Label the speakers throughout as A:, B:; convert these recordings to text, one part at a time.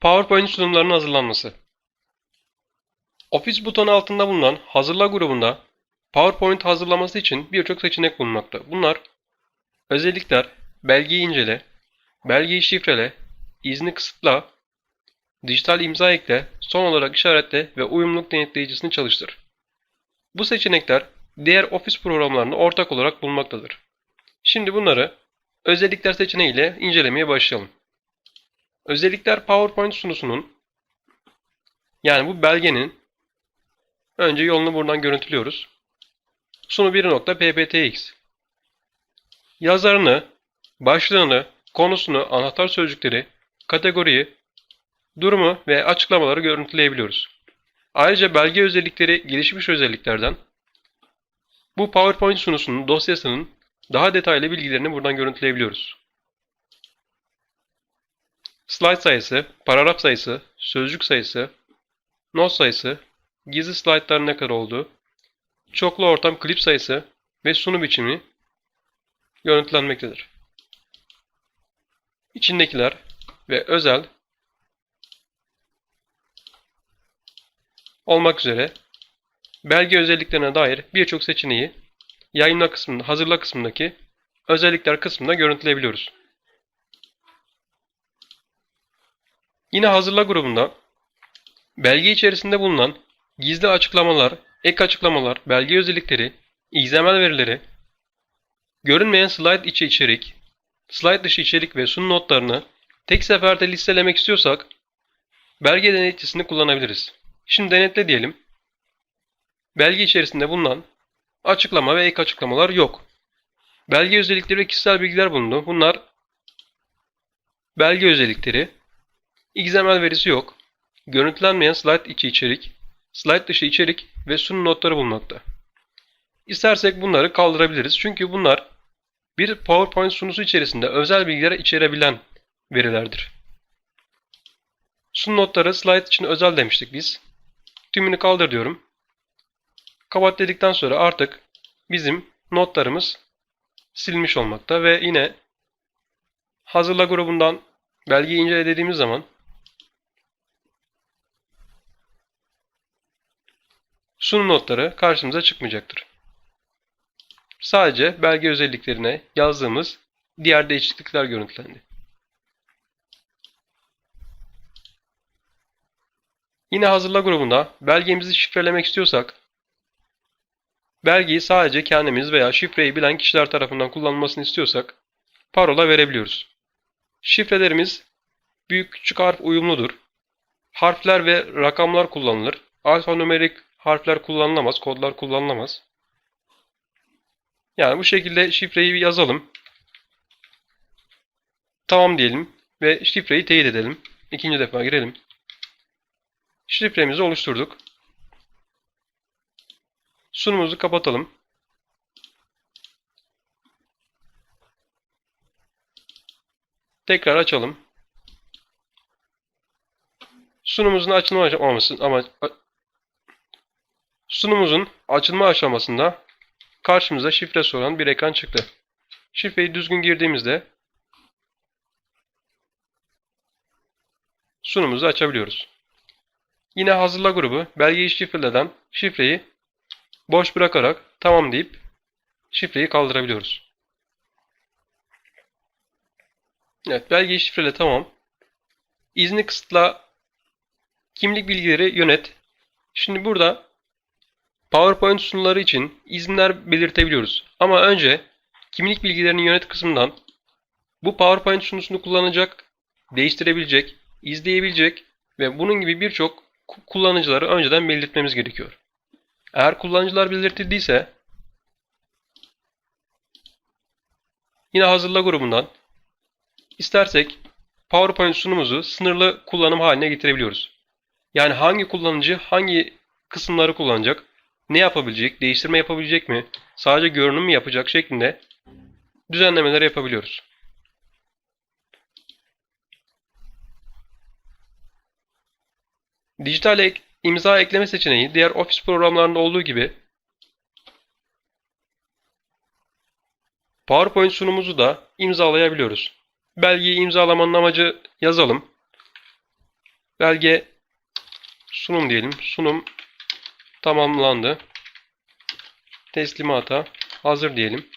A: PowerPoint sunumlarının hazırlanması. Office butonu altında bulunan Hazırla grubunda PowerPoint hazırlaması için birçok seçenek bulunmakta. Bunlar özellikler, belgeyi incele, belgeyi şifrele, izni kısıtla, dijital imza ekle, son olarak işaretle ve uyumluluk denetleyicisini çalıştır. Bu seçenekler diğer Office programlarında ortak olarak bulunmaktadır. Şimdi bunları özellikler seçeneğiyle incelemeye başlayalım. Özellikler PowerPoint sunusunun yani bu belgenin önce yolunu buradan görüntülüyoruz. Sunu 1.pptx Yazarını, başlığını, konusunu, anahtar sözcükleri, kategoriyi, durumu ve açıklamaları görüntüleyebiliyoruz. Ayrıca belge özellikleri gelişmiş özelliklerden bu PowerPoint sunusunun dosyasının daha detaylı bilgilerini buradan görüntüleyebiliyoruz. Slide sayısı, paragraf sayısı, sözcük sayısı, not sayısı, gizli slaytların ne kadar olduğu, çoklu ortam klip sayısı ve sunum biçimi görüntülenmektedir. İçindekiler ve özel olmak üzere belge özelliklerine dair birçok seçeneği yayınla kısmında, hazırla kısmındaki özellikler kısmında görüntüleyebiliyoruz. Yine hazırla grubunda belge içerisinde bulunan gizli açıklamalar, ek açıklamalar, belge özellikleri, XML verileri, görünmeyen slide içi içerik, slide dışı içerik ve sunum notlarını tek seferde listelemek istiyorsak belge denetçisini kullanabiliriz. Şimdi denetle diyelim. Belge içerisinde bulunan açıklama ve ek açıklamalar yok. Belge özellikleri ve kişisel bilgiler bulundu. Bunlar belge özellikleri, XML verisi yok. Görüntülenmeyen slide içi içerik, slide dışı içerik ve sunum notları bulunmakta. İstersek bunları kaldırabiliriz. Çünkü bunlar bir PowerPoint sunusu içerisinde özel bilgiler içerebilen verilerdir. Sunum notları slide için özel demiştik biz. Tümünü kaldır diyorum. Kapat dedikten sonra artık bizim notlarımız silmiş olmakta ve yine hazırla grubundan belgeyi incele dediğimiz zaman sunum notları karşımıza çıkmayacaktır. Sadece belge özelliklerine yazdığımız diğer değişiklikler görüntülendi. Yine hazırla grubunda belgemizi şifrelemek istiyorsak belgeyi sadece kendimiz veya şifreyi bilen kişiler tarafından kullanılmasını istiyorsak parola verebiliyoruz. Şifrelerimiz büyük küçük harf uyumludur. Harfler ve rakamlar kullanılır. Alfanümerik harfler kullanılamaz, kodlar kullanılamaz. Yani bu şekilde şifreyi bir yazalım. Tamam diyelim ve şifreyi teyit edelim. İkinci defa girelim. Şifremizi oluşturduk. Sunumumuzu kapatalım. Tekrar açalım. Sunumumuzun açılma aşaması ama sunumumuzun açılma aşamasında karşımıza şifre soran bir ekran çıktı. Şifreyi düzgün girdiğimizde sunumumuzu açabiliyoruz. Yine hazırla grubu belgeyi şifreleden şifreyi boş bırakarak tamam deyip şifreyi kaldırabiliyoruz. Evet belgeyi şifrele tamam. İzni kısıtla kimlik bilgileri yönet. Şimdi burada PowerPoint sunuları için izinler belirtebiliyoruz. Ama önce kimlik bilgilerini yönet kısmından bu PowerPoint sunusunu kullanacak, değiştirebilecek, izleyebilecek ve bunun gibi birçok kullanıcıları önceden belirtmemiz gerekiyor. Eğer kullanıcılar belirtildiyse yine hazırla grubundan istersek PowerPoint sunumuzu sınırlı kullanım haline getirebiliyoruz. Yani hangi kullanıcı hangi kısımları kullanacak, ne yapabilecek, değiştirme yapabilecek mi, sadece görünüm mü yapacak şeklinde düzenlemeler yapabiliyoruz. Dijital ek, imza ekleme seçeneği diğer Office programlarında olduğu gibi PowerPoint sunumumuzu da imzalayabiliyoruz. Belgeyi imzalamanın amacı yazalım. Belge sunum diyelim. Sunum tamamlandı. Teslimata hazır diyelim.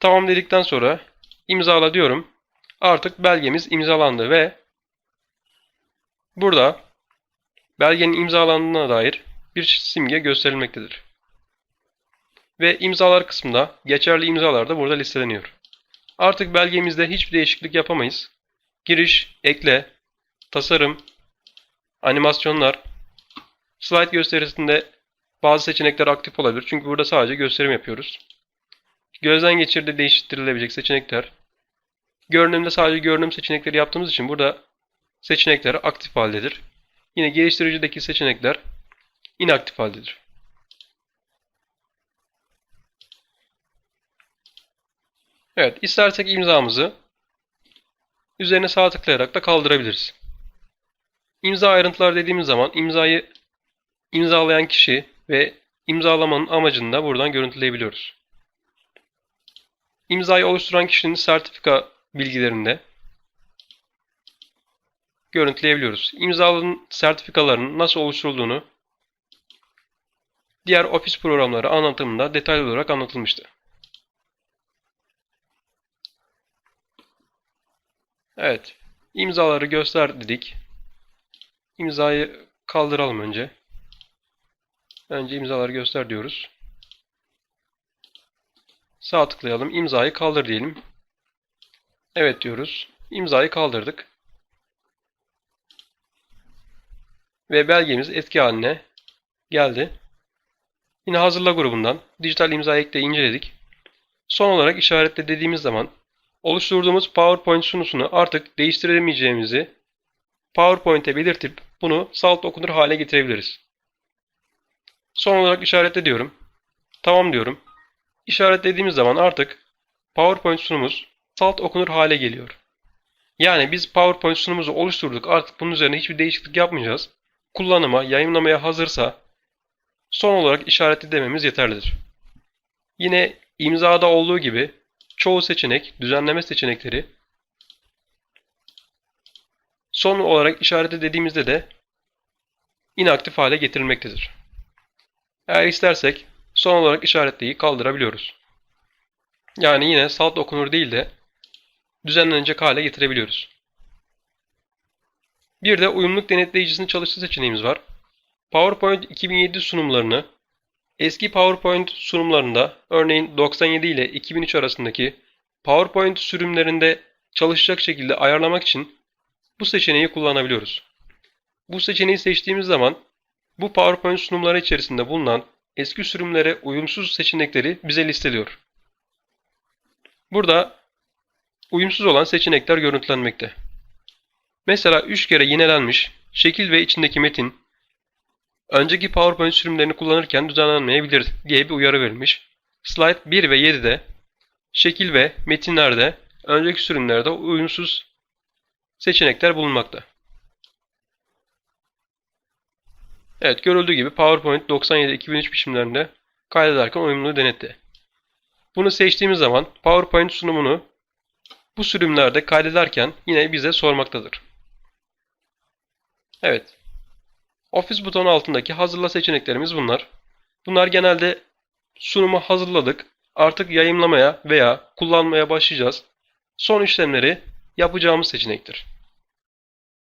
A: Tamam dedikten sonra imzala diyorum. Artık belgemiz imzalandı ve burada belgenin imzalandığına dair bir simge gösterilmektedir. Ve imzalar kısmında geçerli imzalar da burada listeleniyor. Artık belgemizde hiçbir değişiklik yapamayız. Giriş, ekle, tasarım, animasyonlar, slide gösterisinde bazı seçenekler aktif olabilir. Çünkü burada sadece gösterim yapıyoruz. Gözden geçirde değiştirilebilecek seçenekler. Görünümde sadece görünüm seçenekleri yaptığımız için burada seçenekler aktif haldedir. Yine geliştiricideki seçenekler inaktif haldedir. Evet, istersek imzamızı üzerine sağ tıklayarak da kaldırabiliriz. İmza ayrıntılar dediğimiz zaman imzayı imzalayan kişi ve imzalamanın amacını da buradan görüntüleyebiliyoruz. İmzayı oluşturan kişinin sertifika bilgilerinde görüntüleyebiliyoruz. İmzaların sertifikalarının nasıl oluşturulduğunu diğer ofis programları anlatımında detaylı olarak anlatılmıştı. Evet, imzaları göster dedik. İmzayı kaldıralım önce. Önce imzaları göster diyoruz. Sağ tıklayalım. İmzayı kaldır diyelim. Evet diyoruz. İmzayı kaldırdık. Ve belgemiz etki haline geldi. Yine hazırla grubundan dijital imza ekle inceledik. Son olarak işaretle dediğimiz zaman oluşturduğumuz PowerPoint sunusunu artık değiştiremeyeceğimizi PowerPoint'e belirtip bunu salt okunur hale getirebiliriz. Son olarak işaretle diyorum. Tamam diyorum. İşaretlediğimiz zaman artık PowerPoint sunumumuz salt okunur hale geliyor. Yani biz PowerPoint sunumumuzu oluşturduk. Artık bunun üzerine hiçbir değişiklik yapmayacağız. Kullanıma, yayınlamaya hazırsa son olarak işaretli dememiz yeterlidir. Yine imzada olduğu gibi çoğu seçenek, düzenleme seçenekleri son olarak işareti dediğimizde de inaktif hale getirilmektedir. Eğer istersek son olarak işaretliyi kaldırabiliyoruz. Yani yine salt okunur değil de düzenlenecek hale getirebiliyoruz. Bir de uyumluluk denetleyicisinin çalıştığı seçeneğimiz var. PowerPoint 2007 sunumlarını eski PowerPoint sunumlarında örneğin 97 ile 2003 arasındaki PowerPoint sürümlerinde çalışacak şekilde ayarlamak için bu seçeneği kullanabiliyoruz. Bu seçeneği seçtiğimiz zaman bu PowerPoint sunumları içerisinde bulunan eski sürümlere uyumsuz seçenekleri bize listeliyor. Burada uyumsuz olan seçenekler görüntülenmekte. Mesela 3 kere yinelenmiş şekil ve içindeki metin önceki PowerPoint sürümlerini kullanırken düzenlenmeyebilir diye bir uyarı verilmiş. Slide 1 ve 7'de şekil ve metinlerde önceki sürümlerde uyumsuz seçenekler bulunmakta. Evet görüldüğü gibi PowerPoint 97-2003 biçimlerinde kaydederken uyumluluğu denetti. Bunu seçtiğimiz zaman PowerPoint sunumunu bu sürümlerde kaydederken yine bize sormaktadır. Evet. Office butonu altındaki hazırla seçeneklerimiz bunlar. Bunlar genelde sunumu hazırladık. Artık yayınlamaya veya kullanmaya başlayacağız. Son işlemleri yapacağımız seçenektir.